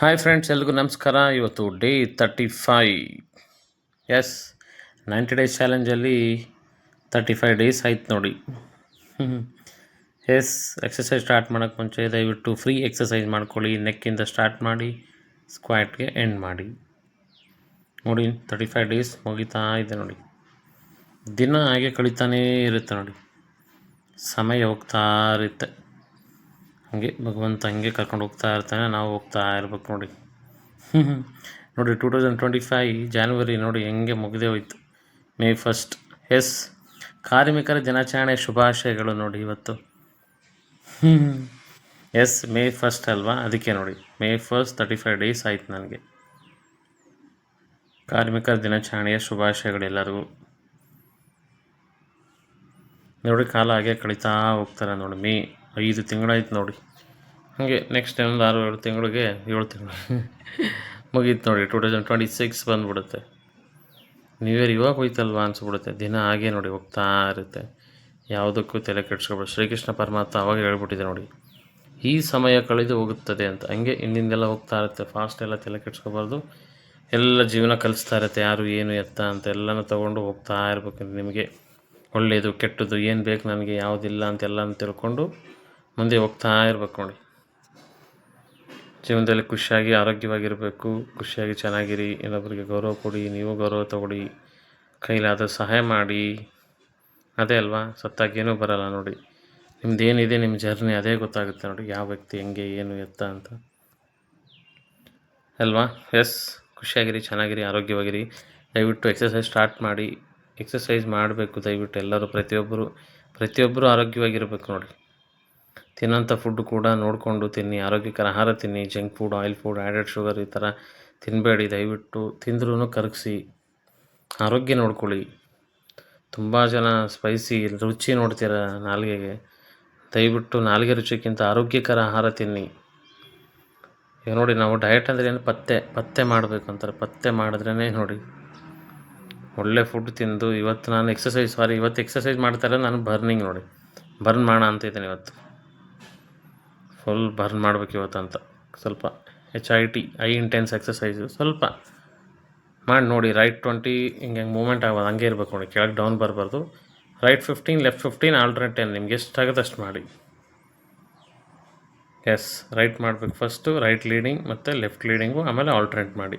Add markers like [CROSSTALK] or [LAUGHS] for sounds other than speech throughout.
Hi friends ಎಲ್ರಿಗೂ ನಮಸ್ಕಾರ. ಇವತ್ತು day thirty five yes ninety days ಚಾಲೆಂಜಲ್ಲಿ thirty five days ಆಯ್ತು ನೋಡಿ. ಎಸ್ ಎಕ್ಸಸೈಸ್ ಸ್ಟಾರ್ಟ್ ಮಾಡೋಕ್ಕೆ ಮುಂಚೆ ದಯವಿಟ್ಟು ಫ್ರೀ ಎಕ್ಸಸೈಸ್ ಮಾಡ್ಕೊಳ್ಳಿ. ನೆಕ್ಕಿಂದ ಸ್ಟಾರ್ಟ್ ಮಾಡಿ ಸ್ಕ್ವಾಟ್ಗೆ ಎಂಡ್ ಮಾಡಿ. ನೋಡಿ ತರ್ಟಿ ಫೈವ್ ಡೇಸ್ ಮುಗಿತಾ ಇದೆ ನೋಡಿ. ದಿನ ಹಾಗೆ ಕಳೀತಾನೇ ಇರುತ್ತೆ ನೋಡಿ. ಸಮಯ ಹೋಗ್ತಾ ಇರುತ್ತೆ. ಹಂಗೆ ಭಗವಂತ ಹಂಗೆ ಕರ್ಕೊಂಡು ಹೋಗ್ತಾ ಇರ್ತಾನೆ, ನಾವು ಹೋಗ್ತಾ ಇರ್ಬೇಕು ನೋಡಿ. ನೋಡಿ two thousand twenty five January ನೋಡಿ ಹೆಂಗೆ ಮುಗಿದೇ ಹೋಯ್ತು. ಮೇ ಫಸ್ಟ್ ಎಸ್ ಕಾರ್ಮಿಕರ ದಿನಾಚರಣೆ ಶುಭಾಶಯಗಳು ನೋಡಿ ಇವತ್ತು. ಎಸ್ ಮೇ ಫಸ್ಟ್ ಅಲ್ವಾ? ಅದಕ್ಕೆ ನೋಡಿ. May first thirty five days ಆಯ್ತು ನನಗೆ. ಕಾರ್ಮಿಕರ ದಿನಾಚರಣೆಯ ಶುಭಾಶಯಗಳು ಎಲ್ಲರಿಗೂ ನೋಡಿ, ಕಾಲ ಹಾಗೆ ಕಳೀತಾ ಹೋಗ್ತಾರೆ ನೋಡಿ. ಮೇ ಐದು ತಿಂಗಳಾಯ್ತು ನೋಡಿ. ಹಾಗೆ ನೆಕ್ಸ್ಟ್ ಒಂದು ಆರು ಏಳು ತಿಂಗಳಿಗೆ ಏಳು ತಿಂಗಳು. [LAUGHS] ಮುಗೀತು ನೋಡಿ ಟೂ ತೌಸಂಡ್ ಟ್ವೆಂಟಿ ಸಿಕ್ಸ್ ಬಂದುಬಿಡುತ್ತೆ. ನ್ಯೂ ಇಯರ್ ಇವಾಗ ಹೋಯ್ತಲ್ವಾ ಅನಿಸ್ಬಿಡುತ್ತೆ. ದಿನ ಹಾಗೆ ನೋಡಿ ಹೋಗ್ತಾ ಇರುತ್ತೆ. ಯಾವುದಕ್ಕೂ ತಲೆ ಕೆಡ್ಸ್ಕೊಬೋದು ಶ್ರೀಕೃಷ್ಣ ಪರಮಾತ್ಮ ಅವಾಗ ಹೇಳ್ಬಿಟ್ಟಿದೆ ನೋಡಿ ಈ ಸಮಯ ಕಳೆದು ಹೋಗುತ್ತದೆ ಅಂತ. ಹಂಗೆ ಹಿಂದಿಂದೆಲ್ಲ ಹೋಗ್ತಾ ಇರುತ್ತೆ. ಫಾಸ್ಟ್ ಎಲ್ಲ ತಲೆ ಕೆಡ್ಸ್ಕೊಬಾರ್ದು. ಎಲ್ಲ ಜೀವನ ಕಲಿಸ್ತಾ ಇರುತ್ತೆ. ಯಾರು ಏನು ಎತ್ತ ಅಂತ ಎಲ್ಲನೂ ತೊಗೊಂಡು ಹೋಗ್ತಾ ಇರ್ಬೇಕು ನಿಮಗೆ. ಒಳ್ಳೆಯದು ಕೆಟ್ಟದ್ದು ಏನು ಬೇಕು ನನಗೆ ಯಾವುದಿಲ್ಲ ಅಂತೆಲ್ಲ ತಿಳ್ಕೊಂಡು ಮುಂದೆ ಹೋಗ್ತಾ ಇರ್ಬೇಕು ನೋಡಿ. ಜೀವನದಲ್ಲಿ ಖುಷಿಯಾಗಿ, ಆರೋಗ್ಯವಾಗಿರಬೇಕು, ಖುಷಿಯಾಗಿ ಚೆನ್ನಾಗಿರಿ ಇನ್ನೊಬ್ಬರಿಗೆ ಗೌರವ ಕೊಡಿ, ನೀವು ಗೌರವ ತಗೊಳ್ಳಿ, ಕೈಲಾದ ಸಹಾಯ ಮಾಡಿ. ಅದೇ ಅಲ್ವಾ? ಸತ್ತಾಗೇನೂ ಬರಲ್ಲ ನೋಡಿ. ನಿಮ್ದು ಏನಿದೆ ನಿಮ್ಮ ಜರ್ನಿ ಅದೇ ಗೊತ್ತಾಗುತ್ತೆ ನೋಡಿ, ಯಾವ ವ್ಯಕ್ತಿ ಹೆಂಗೆ, ಏನು ಎತ್ತ ಅಂತ. ಅಲ್ವಾ? ಎಸ್, ಖುಷಿಯಾಗಿರಿ, ಚೆನ್ನಾಗಿರಿ, ಆರೋಗ್ಯವಾಗಿರಿ. ದಯವಿಟ್ಟು ಎಕ್ಸಸೈಸ್ ಸ್ಟಾರ್ಟ್ ಮಾಡಿ. ಎಕ್ಸಸೈಸ್ ಮಾಡಬೇಕು ದಯವಿಟ್ಟು ಎಲ್ಲರೂ, ಪ್ರತಿಯೊಬ್ಬರು ಪ್ರತಿಯೊಬ್ಬರು ಆರೋಗ್ಯವಾಗಿರಬೇಕು ನೋಡಿ. ತಿನ್ನೋಂಥ ಫುಡ್ ಕೂಡ ನೋಡಿಕೊಂಡು ತಿನ್ನಿ, ಆರೋಗ್ಯಕರ ಆಹಾರ ತಿನ್ನಿ junk food oil food added sugar ಈ ಥರ ತಿನ್ನಬೇಡಿ ದಯವಿಟ್ಟು ತಿಂದ್ರೂ ಕರಗಿಸಿ, ಆರೋಗ್ಯ ನೋಡ್ಕೊಳ್ಳಿ. ತುಂಬ ಜನ ಸ್ಪೈಸಿ ರುಚಿ ನೋಡ್ತೀರ ನಾಲಿಗೆಗೆ? ದಯವಿಟ್ಟು ನಾಲಿಗೆ ರುಚಿಗಿಂತ ಆರೋಗ್ಯಕರ ಆಹಾರ ತಿನ್ನಿ. ಈಗ ನೋಡಿ, ನಾವು ಡಯಟ್ ಅಂದರೆ ಏನು? ಪತ್ತೆ ಪತ್ತೆ ಮಾಡಬೇಕು ಅಂತಾರೆ. ಪತ್ತೆ ಮಾಡಿದ್ರೇ ನೋಡಿ. ಒಳ್ಳೆ ಫುಡ್ ತಿಂದು ಇವತ್ತು ನಾನು ಎಕ್ಸಸೈಸ್ ಸಾರಿ ಇವತ್ತು ಎಕ್ಸಸೈಸ್ ಮಾಡ್ತಾರೆ ನಾನು ಬರ್ನಿಂಗ್ ನೋಡಿ. ಬರ್ನ್ ಮಾಡೋಣ ಅಂತ ಇದ್ದೀನಿ ಇವತ್ತು. ಫುಲ್ ಬರ್ನ್ ಮಾಡ್ಬೇಕು ಇವತ್ತು ಅಂತ ಸ್ವಲ್ಪ H I T I intense exercise ಸ್ವಲ್ಪ ಮಾಡಿ ನೋಡಿ ರೈಟ್ ಟ್ವೆಂಟಿ ಹಿಂಗೆ ಹೆಂಗೆ ಮೂಮೆಂಟ್ ಆಗೋದು, ಹಂಗೆ ಇರಬೇಕು ನೋಡಿ, ಕೆಳಗೆ ಡೌನ್ ಬರಬಾರ್ದು. Right fifteen left fifteen alternate ten ನಿಮ್ಗೆ ಎಷ್ಟು ಆಗುತ್ತೆ ಅಷ್ಟು ಮಾಡಿ. ಎಸ್ ರೈಟ್ ಮಾಡಬೇಕು ಫಸ್ಟು ರೈಟ್ ಲೀಡಿಂಗ್ ಮತ್ತು ಲೆಫ್ಟ್ ಲೀಡಿಂಗು ಆಮೇಲೆ ಆಲ್ಟ್ರೇಟ್ ಮಾಡಿ.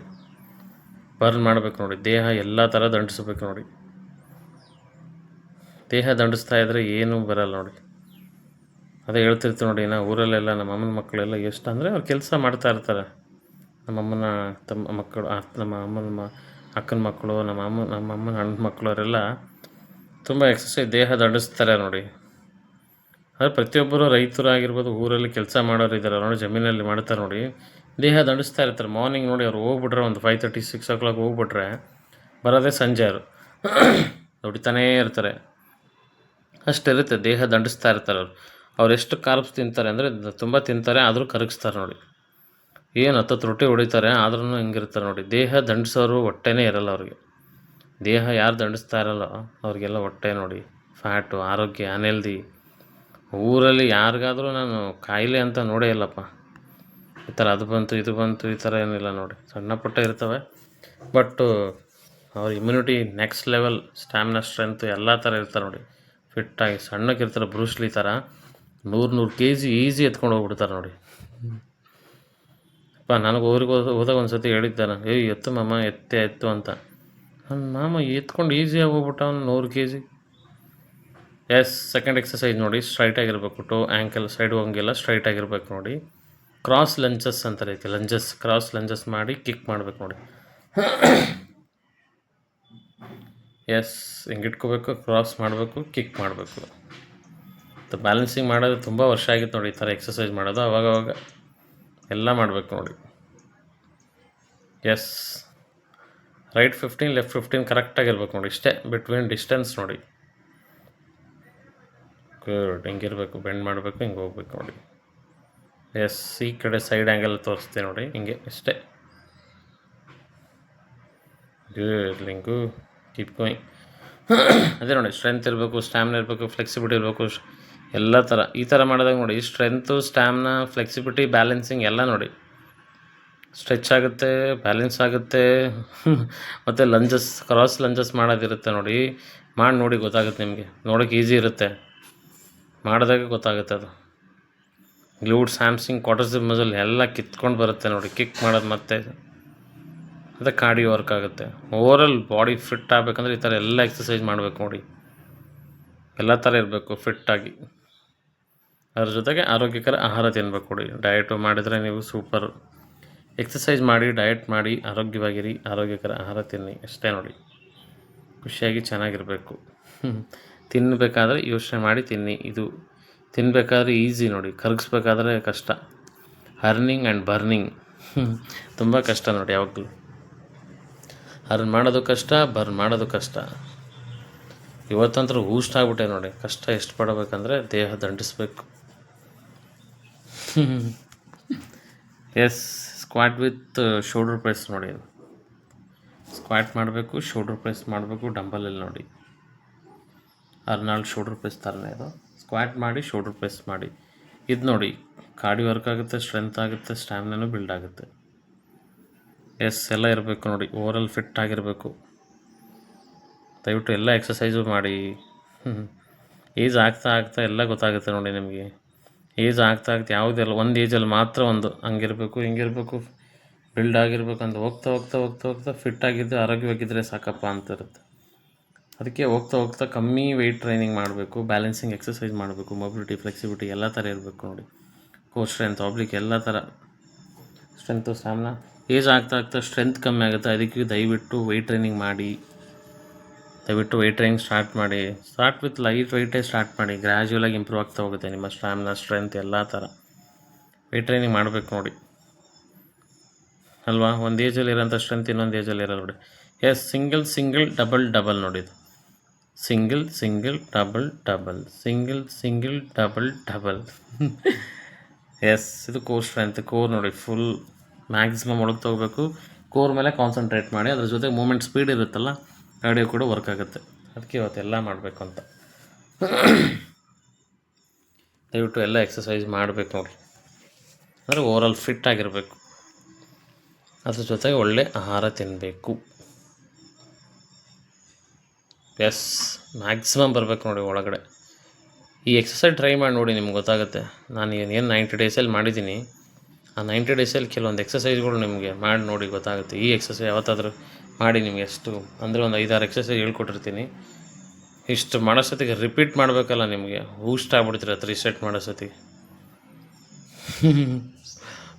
ಬರ್ನ್ ಮಾಡಬೇಕು ನೋಡಿ, ದೇಹ ಎಲ್ಲ ಥರ ದಂಡಿಸ್ಬೇಕು ನೋಡಿ. ದೇಹ ದಂಡಿಸ್ತಾ ಇದ್ದರೆ ಏನೂ ಬರಲ್ಲ ನೋಡಿ. ಅದೇ ಹೇಳ್ತಿರ್ತೀವಿ ನೋಡಿ ನಾ ಊರಲ್ಲೆಲ್ಲ ನಮ್ಮ ಅಮ್ಮನ ಮಕ್ಕಳೆಲ್ಲ ಎಷ್ಟು ಅಂದರೆ ಅವ್ರು ಕೆಲಸ ಮಾಡ್ತಾ ಇರ್ತಾರೆ. ನಮ್ಮ ಅಮ್ಮನ ತಮ್ಮ ಮಕ್ಕಳು ನಮ್ಮ ಅಮ್ಮನ ಮ, ಅಕ್ಕನ ಮಕ್ಕಳು, ನಮ್ಮ ಅಮ್ಮ, ನಮ್ಮ ಅಮ್ಮನ ಅಣ್ಣನ ಮಕ್ಕಳು, ಅವರೆಲ್ಲ ತುಂಬ ಎಕ್ಸಸೈಸ್ ದೇಹ ದಂಡಿಸ್ತಾರೆ ನೋಡಿ. ಆದರೆ ಪ್ರತಿಯೊಬ್ಬರು ರೈತರು ಆಗಿರ್ಬೋದು ಊರಲ್ಲಿ ಕೆಲಸ ಮಾಡೋರು ಇದ್ದಾರೆ ನೋಡಿ ಜಮೀನಲ್ಲಿ ಮಾಡ್ತಾರೆ ನೋಡಿ. ದೇಹ ದಂಡಿಸ್ತಾ ಇರ್ತಾರೆ. ಮಾರ್ನಿಂಗ್ ನೋಡಿ ಅವ್ರು ಹೋಗ್ಬಿಟ್ರೆ ಒಂದು five thirty six o'clock ಹೋಗ್ಬಿಟ್ರೆ ಬರೋದೇ ಸಂಜೆ ಅವರು. ದುಡಿತಾನೇ [CLEARS THROAT] ಇರ್ತಾರೆ. ಅಷ್ಟಿರುತ್ತೆ, ದೇಹ ದಂಡಿಸ್ತಾ ಇರ್ತಾರೆ ಅವರು. ಅವ್ರು ಎಷ್ಟು ಕಾರ್ಬ್ಸ್ ತಿಂತಾರೆ ಅಂದರೆ ತುಂಬ ತಿಂತಾರೆ, ಆದರೂ ಕರಗಿಸ್ತಾರೆ ನೋಡಿ. ಏನು ಹತ್ತತ್ತು ರೊಟ್ಟಿ ಹೊಡಿತಾರೆ ಆದ್ರೂ ಹಿಂಗಿರ್ತಾರೆ ನೋಡಿ. ದೇಹ ದಂಡಿಸೋರು ಹೊಟ್ಟೆನೇ ಇರಲ್ಲ ಅವ್ರಿಗೆ. ದೇಹ ಯಾರು ದಂಡಿಸ್ತಾ ಇರಲ್ಲ, ಅವ್ರಿಗೆಲ್ಲ ಹೊಟ್ಟೆ ನೋಡಿ. ಫ್ಯಾಟು ಆರೋಗ್ಯ ಅನ್ಹೆಲ್ದಿ ಊರಲ್ಲಿ ಯಾರಿಗಾದರೂ ನಾನು ಕಾಯಿಲೆ ಅಂತ ನೋಡೇ ಇಲ್ಲಪ್ಪ. ಈ ಥರ ಅದು ಬಂತು, ಇದು ಬಂತು, ಈ ಥರ ಏನಿಲ್ಲ ನೋಡಿ. ಸಣ್ಣ ಪುಟ್ಟ ಇರ್ತವೆ. ಬಟ್ಟು ಅವ್ರ immunity next level stamina strength ಎಲ್ಲ ಥರ ಇರ್ತಾರೆ ನೋಡಿ. ಫಿಟ್ಟಾಗಿ ಸಣ್ಣಕ್ಕಿರ್ತಾರೆ ಬ್ರೂಸ್ಲಿ ಥರ. ನೂರು ನೂರು ಕೆ ಜಿ ಈಸಿ ಎತ್ಕೊಂಡು ಹೋಗ್ಬಿಡ್ತಾರೆ ನೋಡಿ. ಅಪ್ಪ, ನನಗೆ ಊರಿಗೆ ಹೋದ, ಹೋದಾಗ ಒಂದು ಸತಿ ನಾನು ಏಯ್ ಎತ್ತು ಮಾಮ, ಎತ್ತೆ, ಎತ್ತು ಅಂತ. ನನ್ನ ಮಾಮ ಎತ್ಕೊಂಡು ಈಸಿಯಾಗಿ ಹೋಗ್ಬಿಟ್ಟ ಅವ್ನು ನೂರು K G S second exercise ನೋಡಿ ಸ್ಟ್ರೈಟ್ ಆಗಿರಬೇಕು ಟೋ ಆ್ಯಂಕಲ್ ಸೈಡ್ ಹೋಗಂಗಿಲ್ಲ ಸ್ಟ್ರೈಟ್ ಆಗಿರಬೇಕು ನೋಡಿ. ಕ್ರಾಸ್ ಲಂಚಸ್ ಅಂತಾರೆ ಐತೆ ಲಂಜಸ್ ಕ್ರಾಸ್ ಲಂಜಸ್ ಮಾಡಿ ಕಿಕ್ ಮಾಡಬೇಕು ನೋಡಿ. ಎಸ್ ಹಿಂಗೆ ಇಟ್ಕೋಬೇಕು ಕ್ರಾಸ್ ಮಾಡಬೇಕು ಕಿಕ್ ಮಾಡಬೇಕು. ಮತ್ತು ಬ್ಯಾಲೆನ್ಸಿಂಗ್ ಮಾಡೋದು ತುಂಬ ವರ್ಷ ಆಗಿತ್ತು ನೋಡಿ ಈ ಥರ ಎಕ್ಸಸೈಸ್ ಮಾಡೋದು. ಅವಾಗವಾಗ ಎಲ್ಲ ಮಾಡಬೇಕು ನೋಡಿ. Yes right fifteen left fifteen ಕರೆಕ್ಟಾಗಿರ್ಬೇಕು ನೋಡಿ. ಇಷ್ಟೇ ಬಿಟ್ವೀನ್ ಡಿಸ್ಟೆನ್ಸ್ ನೋಡಿ. ಗುಡ್ ಹಿಂಗಿರಬೇಕು ಬೆಂಡ್ ಮಾಡಬೇಕು, ಹಿಂಗೆ ಹೋಗ್ಬೇಕು ನೋಡಿ. ಎಸ್ ಈ ಕಡೆ ಸೈಡ್ ಆ್ಯಂಗಲ್ ತೋರಿಸ್ತೀನಿ ನೋಡಿ, ಹಿಂಗೆ, ಇಷ್ಟೇ. ಗುಡ್ ಲಿಂಗು ಕೀಪ್ ಗೋಯಿಂಗ್ [COUGHS] ಅದೇ ನೋಡಿ ಸ್ಟ್ರೆಂತ್ ಇರಬೇಕು ಸ್ಟ್ಯಾಮಿನ ಇರಬೇಕು ಫ್ಲೆಕ್ಸಿಬಿಲಿಟಿ ಇರಬೇಕು ಎಲ್ಲ ಥರ. ಈ ಥರ ಮಾಡಿದಾಗ ನೋಡಿ ಸ್ಟ್ರೆಂತು ಸ್ಟ್ಯಾಮ್ನ ಫ್ಲೆಕ್ಸಿಬಿಲಿಟಿ ಬ್ಯಾಲೆನ್ಸಿಂಗ್ ಎಲ್ಲ ನೋಡಿ. ಸ್ಟ್ರೆಚ್ ಆಗುತ್ತೆ ಬ್ಯಾಲೆನ್ಸ್ ಆಗುತ್ತೆ. ಮತ್ತು ಲಂಜಸ್ ಕ್ರಾಸ್ ಲಂಜಸ್ ಮಾಡೋದಿರುತ್ತೆ ನೋಡಿ. ಮಾಡಿ ನೋಡಿ ಗೊತ್ತಾಗುತ್ತೆ ನಿಮಗೆ. ನೋಡೋಕೆ ಈಸಿ ಇರುತ್ತೆ. ಮಾಡಿದಾಗ ಗೊತ್ತಾಗುತ್ತೆ ಅದು. ಗ್ಲೂಡ್ ಸ್ಯಾಮ್ಸಿಂಗ್ ಕ್ವಾರ್ಟರ್ಸ್ ಮಜಲ್ ಎಲ್ಲ ಕಿತ್ಕೊಂಡು ಬರುತ್ತೆ ನೋಡಿ. ಕಿಕ್ ಮಾಡೋದು ಮತ್ತೆ. ಅದು ಕಾಡಿ ವರ್ಕ್ ಆಗುತ್ತೆ. ಓವರಾಲ್ ಬಾಡಿ ಫಿಟ್ ಆಗಬೇಕಂದ್ರೆ ಈ ಥರ ಎಲ್ಲ ಎಕ್ಸಸೈಸ್ ಮಾಡಬೇಕು ನೋಡಿ. ಎಲ್ಲ ಥರ ಇರಬೇಕು ಫಿಟ್ಟಾಗಿ ಅದ್ರ ಜೊತೆಗೆ ಆರೋಗ್ಯಕರ ಆಹಾರ ತಿನ್ಬೇಕು ಕೊಡಿ. ಡಯಟು ಮಾಡಿದರೆ ನೀವು ಸೂಪರ್ ಎಕ್ಸಸೈಸ್ ಮಾಡಿ ಡಯಟ್ ಮಾಡಿ, ಆರೋಗ್ಯವಾಗಿರಿ, ಆರೋಗ್ಯಕರ ಆಹಾರ ತಿನ್ನಿ. ಅಷ್ಟೇ ನೋಡಿ. ಖುಷಿಯಾಗಿ ಚೆನ್ನಾಗಿರಬೇಕು. ತಿನ್ನಬೇಕಾದ್ರೆ ಯೋಚನೆ ಮಾಡಿ ತಿನ್ನಿ. ಇದು ತಿನ್ನಬೇಕಾದ್ರೆ ಈಸಿ ನೋಡಿ. ಕರಗಿಸ್ಬೇಕಾದ್ರೆ ಕಷ್ಟ. ಹರ್ನಿಂಗ್ ಆ್ಯಂಡ್ ಬರ್ನಿಂಗ್ ತುಂಬ ಕಷ್ಟ ನೋಡಿ ಯಾವಾಗಲೂ. ಹರ್ನ್ ಮಾಡೋದು ಕಷ್ಟ ಬರ್ನ್ ಮಾಡೋದು ಕಷ್ಟ. ಇವತ್ತಂತರೂ ಹೂಸ್ಟ್ ಆಗ್ಬಿಟ್ಟೆ ನೋಡಿ. ಕಷ್ಟ ಎಷ್ಟು ಪಡಬೇಕಂದ್ರೆ ದೇಹ ದಂಡಿಸ್ಬೇಕು. Yes squat with shoulder press ನೋಡಿ ಅದು ಸ್ಕ್ವಾಟ್ ಮಾಡಬೇಕು ಶೋಲ್ಡರ್ ಪ್ರೆಸ್ ಮಾಡಬೇಕು ಡಂಬಲಲ್ಲಿ ನೋಡಿ. ಅರ್ನಾಲ್ಡ್ ಶೋಲ್ಡರ್ ಪ್ರೆಸ್ ಥರನೇ ಅದು ಸ್ಕ್ವಾಟ್ ಮಾಡಿ ಶೋಲ್ಡರ್ ಪ್ರೆಸ್ ಮಾಡಿ. ಇದು ನೋಡಿ ಕಾಡಿ ವರ್ಕ್ ಆಗುತ್ತೆ ಸ್ಟ್ರೆಂತ್ ಆಗುತ್ತೆ ಸ್ಟ್ಯಾಮಿನೂ ಬಿಲ್ಡ್ ಆಗುತ್ತೆ. ಎಸ್ ಎಲ್ಲ ಇರಬೇಕು ನೋಡಿ ಓವರಲ್ ಫಿಟ್ ಆಗಿರಬೇಕು. ದಯವಿಟ್ಟು ಎಲ್ಲ ಎಕ್ಸಸೈಸು ಮಾಡಿ. [LAUGHS] ಏಜ್ ಆಗ್ತಾ ಆಗ್ತಾ ಎಲ್ಲ ಗೊತ್ತಾಗುತ್ತೆ ನೋಡಿ ನಿಮಗೆ. ಏಜ್ ಆಗ್ತಾ ಆಗ್ತಾ ಯಾವುದೆಲ್ಲ ಒಂದು ಏಜಲ್ಲಿ ಮಾತ್ರ ಒಂದು ಹಂಗಿರಬೇಕು, ಹಿಂಗಿರಬೇಕು ಬಿಲ್ಡ್ ಆಗಿರ್ಬೇಕು ಅಂತ ಹೋಗ್ತಾ ಹೋಗ್ತಾ ಹೋಗ್ತಾ ಹೋಗ್ತಾ ಫಿಟ್ ಆಗಿದ್ದು ಆರೋಗ್ಯವಾಗಿದ್ದರೆ ಸಾಕಪ್ಪ ಅಂತ ಇರುತ್ತೆ. ಅದಕ್ಕೆ ಹೋಗ್ತಾ ಹೋಗ್ತಾ ಕಮ್ಮಿ ವೆಯ್ಟ್ ಟ್ರೈನಿಂಗ್ ಮಾಡಬೇಕು ಬ್ಯಾಲೆನ್ಸಿಂಗ್ ಎಕ್ಸಸೈಸ್ ಮಾಡಬೇಕು ಮೊಬಿಲಿಟಿ ಫ್ಲೆಕ್ಸಿಬಿಲಿಟಿ ಎಲ್ಲ ಥರ ಇರಬೇಕು ನೋಡಿ. ಕೋರ್ ಸ್ಟ್ರೆಂತ್ ಆಬ್ಲಿಕ್ ಎಲ್ಲ ಥರ ಸ್ಟ್ರೆಂತು ಸ್ಟ್ಯಾಮ್ನ ಏಜ್ ಆಗ್ತಾ ಆಗ್ತಾ ಸ್ಟ್ರೆಂತ್ ಕಮ್ಮಿ ಆಗುತ್ತೆ, ಅದಕ್ಕೆ ದಯವಿಟ್ಟು ವೆಯ್ಟ್ ಟ್ರೈನಿಂಗ್ ಮಾಡಿ. ದಯವಿಟ್ಟು ವೆಯ್ಟ್ ಟ್ರೈನಿಂಗ್ ಸ್ಟಾರ್ಟ್ ಮಾಡಿ ಸ್ಟಾರ್ಟ್ ವಿತ್ ಲೈಟ್ ವೆಯ್ಟೇ ಸ್ಟಾರ್ಟ್ ಮಾಡಿ. ಗ್ರ್ಯಾಜುವಲಾಗಿ ಇಂಪ್ರೂವ್ ಆಗ್ತಾ ಹೋಗುತ್ತೆ. ನಿಮ್ಮ ಸ್ಟ್ಯಾಮ್ನ ಸ್ಟ್ರೆಂತ್ ಎಲ್ಲ ಥರ ವೆಯ್ಟ್ ಟ್ರೈನಿಂಗ್ ಮಾಡಬೇಕು ನೋಡಿ. ಅಲ್ವಾ? ಒಂದು ಏಜಲ್ಲಿ ಇರೋಂಥ ಸ್ಟ್ರೆಂತ್ ಇನ್ನೊಂದು ಏಜಲ್ಲಿ ಇರೋಲ್ಲ ನೋಡಿ. Yes single single double double ನೋಡಿದ್ದು single single double double single single double double yes ಇದು ಕೋರ್ ಸ್ಟ್ರೆಂತ್ ಕೋರ್ ನೋಡಿ ಫುಲ್ ಮ್ಯಾಕ್ಸಿಮಮ್ ಒಳಗೆ ತೊಗೋಬೇಕು. ಕೋರ್ ಮೇಲೆ ಕಾನ್ಸಂಟ್ರೇಟ್ ಮಾಡಿ. ಅದ್ರ ಜೊತೆ ಮೂಮೆಂಟ್ ಸ್ಪೀಡ್ ಇರುತ್ತಲ್ಲ? ಕಾರ್ಡಿಯೋ ಕೂಡ ವರ್ಕ್ ಆಗುತ್ತೆ. ಅದಕ್ಕೆ ಇವತ್ತೆಲ್ಲ ಮಾಡಬೇಕು ಅಂತ. ದಯವಿಟ್ಟು ಎಲ್ಲ ಎಕ್ಸಸೈಸ್ ಮಾಡಬೇಕು ನೋಡಿ ಅಂದರೆ ಓವರಾಲ್ ಫಿಟ್ ಆಗಿರಬೇಕು. ಅದ್ರ ಜೊತೆಗೆ ಒಳ್ಳೆ ಆಹಾರ ತಿನ್ನಬೇಕು ಎಸ್ ಮ್ಯಾಕ್ಸಿಮಮ್ ಬರಬೇಕು ನೋಡಿ ಒಳಗಡೆ. ಈ ಎಕ್ಸಸೈಸ್ ಟ್ರೈ ಮಾಡಿ ನೋಡಿ ನಿಮ್ಗೆ ಗೊತ್ತಾಗುತ್ತೆ. ನಾನು ಏನು ನೈಂಟಿ ಡೇಸಲ್ಲಿ ಮಾಡಿದ್ದೀನಿ. ಆ ನೈಂಟಿ ಡೇಸಲ್ಲಿ ಕೆಲವೊಂದು ಎಕ್ಸಸೈಸ್ಗಳು ನಿಮಗೆ ಮಾಡಿ ನೋಡಿ ಗೊತ್ತಾಗುತ್ತೆ. ಈ ಎಕ್ಸಸೈಸ್ ಯಾವತ್ತಾದರೂ ಮಾಡಿ ನಿಮ್ಗೆ ಎಷ್ಟು? ಅಂದರೆ ಒಂದು ಐದಾರು ಎಕ್ಸಸೈಸ್ ಹೇಳ್ಕೊಟ್ಟಿರ್ತೀನಿ. ಇಷ್ಟು ಮಾಡೋಷ್ಟೊತ್ತಿಗೆ ರಿಪೀಟ್ ಮಾಡಬೇಕಲ್ಲ ನಿಮಗೆ. ಹೂಸ್ಟ್ ಆಗ್ಬಿಡ್ತೀರ ಹತ್ತು ರಿಸೆಟ್ ಮಾಡೋಷ್ಟೊತ್ತಿಗೆ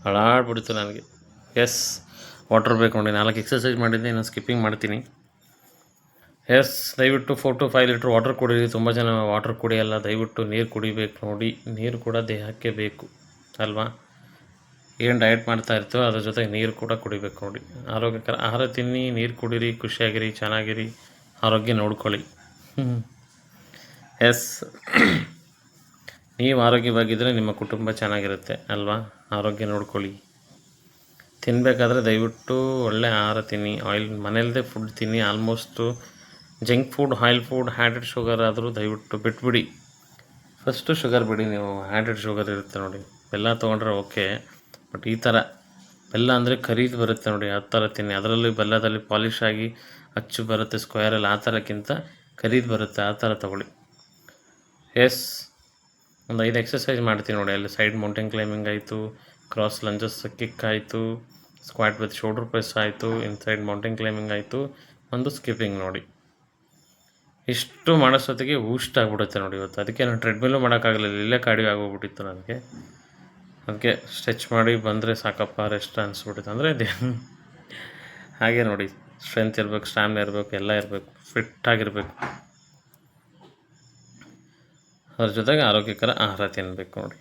ಹಾಳಾಡ್ಬಿಡ್ತು ನನಗೆ. ಎಸ್ ವಾಟರ್ ಬೇಕು ನೋಡಿ. ನಾಲ್ಕು ಎಕ್ಸಸೈಸ್ ಮಾಡಿದ್ದೆ, ಇನ್ನೊಂದು ಸ್ಕಿಪ್ಪಿಂಗ್ ಮಾಡ್ತೀನಿ. ಎಸ್ ದಯವಿಟ್ಟು four to five litre water ಕುಡೀರಿ. ತುಂಬ ಜನ ವಾಟರ್ ಕುಡಿಯಲ್ಲ. ದಯವಿಟ್ಟು ನೀರು ಕುಡಿಬೇಕು ನೋಡಿ. ನೀರು ಕೂಡ ದೇಹಕ್ಕೆ ಬೇಕು. ಅಲ್ವಾ? ಏನು ಡಯಟ್ ಮಾಡ್ತಾ ಇರ್ತೀವೋ ಅದ್ರ ಜೊತೆಗೆ ನೀರು ಕೂಡ ಕುಡಿಬೇಕು ನೋಡಿ. ಆರೋಗ್ಯಕರ ಆಹಾರ ತಿನ್ನಿ, ನೀರು ಕುಡೀರಿ, ಖುಷಿಯಾಗಿರಿ, ಚೆನ್ನಾಗಿರಿ, ಆರೋಗ್ಯ ನೋಡ್ಕೊಳ್ಳಿ. ಎಸ್ ನೀವು ಆರೋಗ್ಯವಾಗಿದ್ದರೆ ನಿಮ್ಮ ಕುಟುಂಬ ಚೆನ್ನಾಗಿರುತ್ತೆ ಅಲ್ವಾ? ಆರೋಗ್ಯ ನೋಡ್ಕೊಳ್ಳಿ. ತಿನ್ನಬೇಕಾದ್ರೆ ದಯವಿಟ್ಟು ಒಳ್ಳೆ ಆಹಾರ ತಿನ್ನಿ. ಆಯಿಲ್ ಮನೆಯಲ್ಲದೆ ಫುಡ್ ತಿನ್ನಿ. Almost junk food oil food added sugar ಆದರೂ ದಯವಿಟ್ಟು ಬಿಟ್ಬಿಡಿ. ಫಸ್ಟು ಶುಗರ್ ಬಿಡಿ ನೀವು. ಹ್ಯಾಡೆಡ್ ಶುಗರ್ ಇರುತ್ತೆ ನೋಡಿ. ಎಲ್ಲ ತೊಗೊಂಡ್ರೆ ಓಕೆ ಬಟ್ ಈ ಥರ ಬೆಲ್ಲ ಅಂದರೆ ಖರೀದು ಬರುತ್ತೆ ನೋಡಿ, ಆ ಥರ ತಿನ್ನಿ. ಅದರಲ್ಲಿ ಬೆಲ್ಲದಲ್ಲಿ ಪಾಲಿಶ್ ಆಗಿ ಅಚ್ಚು ಬರುತ್ತೆ ಸ್ಕ್ವೇರಲ್ಲಿ ಆ ಥರಕ್ಕಿಂತ ಖರೀದು ಬರುತ್ತೆ, ಆ ಥರ ತಗೊಳ್ಳಿ. ಎಸ್ ಒಂದು ಐದು ಎಕ್ಸಸೈಸ್ ಮಾಡ್ತೀನಿ ನೋಡಿ, ಅಲ್ಲಿ ಸೈಡ್ ಮೌಂಟೇನ್ ಕ್ಲೈಂಬಿಂಗ್ ಆಯಿತು ಕ್ರಾಸ್ ಲಂಜಸ್ ಕಿಕ್ ಆಯಿತು ಸ್ಕ್ವಾಟ್ ವಿತ್ ಶೋಲ್ಡರ್ ಪ್ರೆಸ್ ಆಯಿತು ಇನ್ಸೈಡ್ ಮೌಂಟೇನ್ ಕ್ಲೈಂಬಿಂಗ್ ಆಯಿತು, ಒಂದು ಸ್ಕಿಪ್ಪಿಂಗ್ ನೋಡಿ. ಇಷ್ಟು ಮಾಡೋಷ್ಟೊತ್ತಿಗೆ ಊಷ್ಟ ಆಗಿಬಿಡುತ್ತೆ ನೋಡಿ ಇವತ್ತು. ಅದಕ್ಕೆ ನಾನು ಟ್ರೆಡ್ಮಿಲ್ಲು ಮಾಡೋಕ್ಕಾಗಲಿಲ್ಲ, ಇಲ್ಲೇ ಕಾಡಿಗೆ ಆಗೋಗ್ಬಿಟ್ಟಿತ್ತು ನನಗೆ. ಅದಕ್ಕೆ ಸ್ಟ್ರೆಚ್ ಮಾಡಿ ಬಂದರೆ ಸಾಕಪ್ಪ ರೆಸ್ಟ್ ಅನಿಸ್ಬಿಟ್ಟಿತ್ತು. ಅಂದರೆ ಹಾಗೆ ನೋಡಿ ಸ್ಟ್ರೆಂತ್ ಇರಬೇಕು ಸ್ಟ್ಯಾಮಿನ ಇರಬೇಕು, ಎಲ್ಲ ಇರಬೇಕು ಫಿಟ್ಟಾಗಿರಬೇಕು ಅದ್ರ ಜೊತೆಗೆ ಆರೋಗ್ಯಕರ ಆಹಾರ ತಿನ್ನಬೇಕು ನೋಡಿ.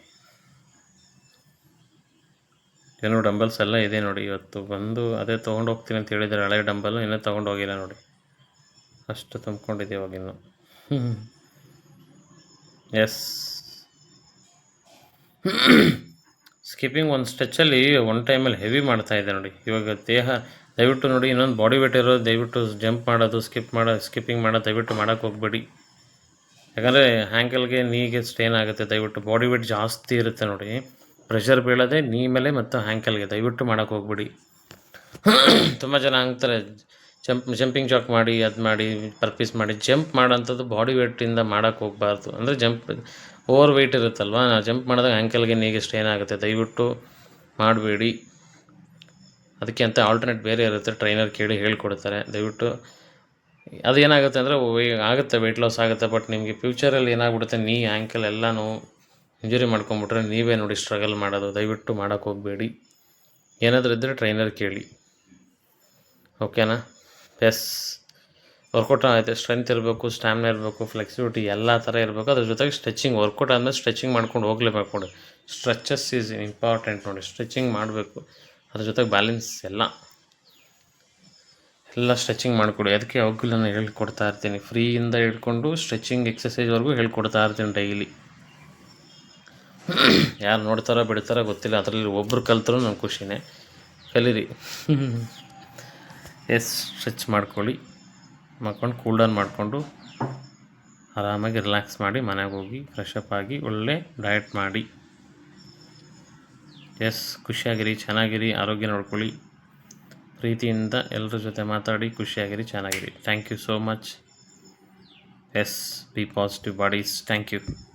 ಏನು ಡಂಬಲ್ಸ್ ಎಲ್ಲ ಇದೆ ನೋಡಿ. ಇವತ್ತು ಬಂದು ಅದೇ ತೊಗೊಂಡು ಹೋಗ್ತೀನಿ ಅಂತ ಹೇಳಿದರೆ ಹಳೆ ಡಂಬಲ್ ಇನ್ನೂ ತೊಗೊಂಡು ಹೋಗಿಲ್ಲ ನೋಡಿ. ಅಷ್ಟು ತುಂಬ್ಕೊಂಡಿದೆ ಇವಾಗಿನ್ನು ಎಸ್ [LAUGHS] [CLEARS THROAT] ಸ್ಕಿಪ್ಪಿಂಗ್ ಒಂದು ಸ್ಟೆಚ್ಚಲ್ಲಿ ಒನ್ ಟೈಮಲ್ಲಿ ಹೆವಿ ಮಾಡ್ತಾ ಇದೆ ನೋಡಿ. ಇವಾಗ ದೇಹ ದಯವಿಟ್ಟು ನೋಡಿ, ಇನ್ನೊಂದು ಬಾಡಿ ವೇಟ್ ಇರೋದು ದಯವಿಟ್ಟು ಜಂಪ್ ಮಾಡೋದು ಸ್ಕಿಪ್ ಮಾಡೋ ಸ್ಕಿಪ್ಪಿಂಗ್ ಮಾಡೋದು ದಯವಿಟ್ಟು ಮಾಡೋಕ್ಕೆ ಹೋಗ್ಬೇಡಿ. ಯಾಕಂದರೆ ಹ್ಯಾಂಕಲ್ಗೆ ನೀಗೆ ಸ್ಟೇನ್ ಆಗುತ್ತೆ, ದಯವಿಟ್ಟು ಬಾಡಿ ವೇಟ್ ಜಾಸ್ತಿ ಇರುತ್ತೆ ನೋಡಿ. ಪ್ರೆಷರ್ ಬೀಳೋದೇ ನೀ ಮೇಲೆ ಮತ್ತು ಹ್ಯಾಂಕಲ್ಗೆ ದಯವಿಟ್ಟು ಮಾಡೋಕ್ಕೆ ಹೋಗ್ಬಿಡಿ. ತುಂಬ ಜನ ಆಗ್ತಾರೆ ಜಂಪ್ ಜಂಪಿಂಗ್ ಜಾಕ್ ಮಾಡಿ, ಅದು ಮಾಡಿ ಪರ್ಪೀಸ್ ಮಾಡಿ ಜಂಪ್ ಮಾಡೋಂಥದ್ದು ಬಾಡಿ ವೇಟಿಂದ ಮಾಡೋಕ್ಕೆ ಹೋಗಬಾರ್ದು. ಅಂದರೆ ಜಂಪ್ ಓವರ್ ವೆಯ್ಟ್ ಇರುತ್ತಲ್ವ? ನಾವು ಜಂಪ್ ಮಾಡಿದಾಗ ಆ್ಯಂಕಲ್ಗೆ ನೀಗೆ ಸ್ಟ್ರೈನ್ ಆಗುತ್ತೆ. ದಯವಿಟ್ಟು ಮಾಡಬೇಡಿ. ಅದಕ್ಕೆ ಅಂತ ಆಲ್ಟರ್ನೇಟ್ ಬೇರೆ ಇರುತ್ತೆ. ಟ್ರೈನರ್ ಕೇಳಿ ಹೇಳ್ಕೊಡ್ತಾರೆ. ದಯವಿಟ್ಟು ಅದು ಏನಾಗುತ್ತೆ ಅಂದರೆ ಆಗುತ್ತೆ ವೆಯ್ಟ್ ಲಾಸ್ ಆಗುತ್ತೆ ಬಟ್ ನಿಮಗೆ ಫ್ಯೂಚರಲ್ಲಿ ಏನಾಗ್ಬಿಡುತ್ತೆ ನೀ ಆ್ಯಂಕಲ್ ಎಲ್ಲನೂ ಇಂಜುರಿ ಮಾಡ್ಕೊಂಬಿಟ್ರೆ ನೀವೇ ನೋಡಿ ಸ್ಟ್ರಗಲ್ ಮಾಡೋದು. ದಯವಿಟ್ಟು ಮಾಡೋಕ್ಕೆ ಹೋಗಬೇಡಿ. ಏನಾದರೂ ಇದ್ದರೆ ಟ್ರೈನರ್ ಕೇಳಿ. ಓಕೆನಾ ಎಸ್ ವರ್ಕೌಟ್ ಆಯಿತು ಸ್ಟ್ರೆಂತ್ ಇರಬೇಕು ಸ್ಟ್ಯಾಮಿನ ಇರಬೇಕು ಫ್ಲೆಕ್ಸಿಬಿಲಿಟಿ ಎಲ್ಲ ಥರ ಇರಬೇಕು. ಅದ್ರ ಜೊತೆಗೆ ಸ್ಟ್ರೆಚಿಂಗ್ ವರ್ಕೌಟ್ ಆದಮೇಲೆ ಸ್ಟ್ರೆಚಿಂಗ್ ಮಾಡ್ಕೊಂಡು ಹೋಗ್ಲೇಬೇಕು ನೋಡಿ. ಸ್ಟ್ರೆಚಸ್ ಈಸ್ ಇಂಪಾರ್ಟೆಂಟ್ ನೋಡಿ. ಸ್ಟ್ರೆಚಿಂಗ್ ಮಾಡಬೇಕು. ಅದ್ರ ಜೊತೆಗೆ ಬ್ಯಾಲೆನ್ಸ್ ಎಲ್ಲ. ಎಲ್ಲ ಸ್ಟ್ರೆಚಿಂಗ್ ಮಾಡಿಕೊಡಿ. ಅದಕ್ಕೆ ಯಾವಾಗಲೂ ನಾನು ಹೇಳ್ಕೊಡ್ತಾ ಇರ್ತೀನಿ. ಫ್ರೀಯಿಂದ ಹಿಡ್ಕೊಂಡು ಸ್ಟ್ರೆಚಿಂಗ್ ಎಕ್ಸಸೈಸ್ವರೆಗೂ ಹೇಳ್ಕೊಡ್ತಾ ಇರ್ತೀನಿ ಡೈಲಿ ಯಾರು ನೋಡ್ತಾರೋ ಬಿಡ್ತಾರೋ ಗೊತ್ತಿಲ್ಲ. ಅದರಲ್ಲಿ ಒಬ್ಬರು ಕಲ್ತರೂ ನನ್ನ ಖುಷಿನೇ. ಕಲೀರಿ. [LAUGHS] ಎಸ್ ಸ್ಟ್ರೆಚ್ ಮಾಡ್ಕೊಳ್ಳಿ. ಮಾಡ್ಕೊಂಡು ಕೂಲ್ ಡೌನ್ ಮಾಡಿಕೊಂಡು ಆರಾಮಾಗಿ ರಿಲ್ಯಾಕ್ಸ್ ಮಾಡಿ ಮನೆಗೆ ಹೋಗಿ ಫ್ರೆಶಪ್ ಆಗಿ ಒಳ್ಳೆ ಡಯಟ್ ಮಾಡಿ. ಎಸ್ ಖುಷಿಯಾಗಿರಿ, ಚೆನ್ನಾಗಿರಿ, ಆರೋಗ್ಯ ನೋಡ್ಕೊಳ್ಳಿ. ಪ್ರೀತಿಯಿಂದ ಎಲ್ಲರ ಜೊತೆ ಮಾತಾಡಿ, ಖುಷಿಯಾಗಿರಿ, ಚೆನ್ನಾಗಿರಿ. Thank you so much yes be positive buddies thank you